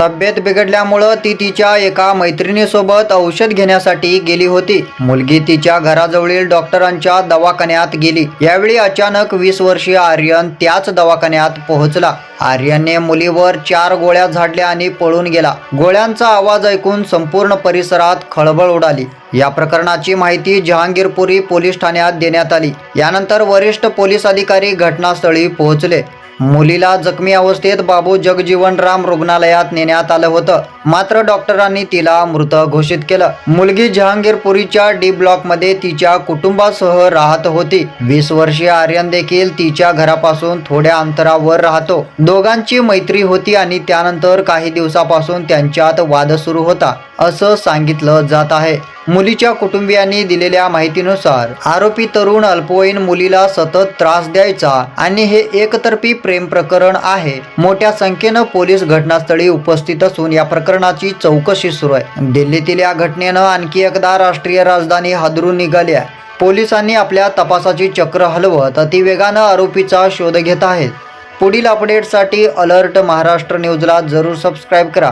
तब्येत बिघडल्यामुळं ती तिच्या एका मैत्रिणीसोबत औषध घेण्यासाठी गेली होती. मुलगी तिच्या घराजवळील डॉक्टरांच्या दवाखान्यात गेली. यावेळी अचानक वीस वर्षीय आर्यन त्याच दवाखान्यात पोहोचला. आर्यनने मुलीवर चार गोळ्या झाडल्या आणि पळून गेला. गोळ्यांचा आवाज ऐकून संपूर्ण परिसरात खळबळ उडाली. या प्रकरणाची माहिती जहांगीरपुरी पोलीस ठाण्यात देण्यात आली. यानंतर वरिष्ठ पोलीस अधिकारी घटनास्थळी पोहोचले. मुलीला जखमी अवस्थेत बाबू जगजीवन राम रुग्णालयात नेण्यात आलं होतं. मात्र डॉक्टरांनी तिला मृत घोषित केलं. मुलगी जहांगीरपुरीच्या डी ब्लॉकमध्ये तिच्या कुटुंबासह राहत होती. वीस वर्षीय आर्यन देखील तिच्या घरापासून थोड्या अंतरावर राहतो. दोघांची मैत्री होती आणि त्यानंतर काही दिवसापासून त्यांच्यात वाद सुरू होता. असं सांगितलं जात आहे. मुलीच्या कुटुंबियांनी दिलेल्या माहितीनुसार आरोपी तरुण अल्पवयीन मुलीला सतत त्रास द्यायचा आणि हे एकतर्फी प्रेम प्रकरण आहे. मोठ्या संख्येनं पोलीस घटनास्थळी उपस्थित असून या प्रकरणाची चौकशी सुरू आहे. दिल्लीतील या घटनेनं आणखी एकदा राष्ट्रीय राजधानी हादरून निघाल्या. पोलिसांनी आपल्या तपासाची चक्र हलवत अतिवेगानं आरोपीचा शोध घेत आहेत. पुढील अपडेटसाठी अलर्ट महाराष्ट्र न्यूजला जरूर सबस्क्राईब करा.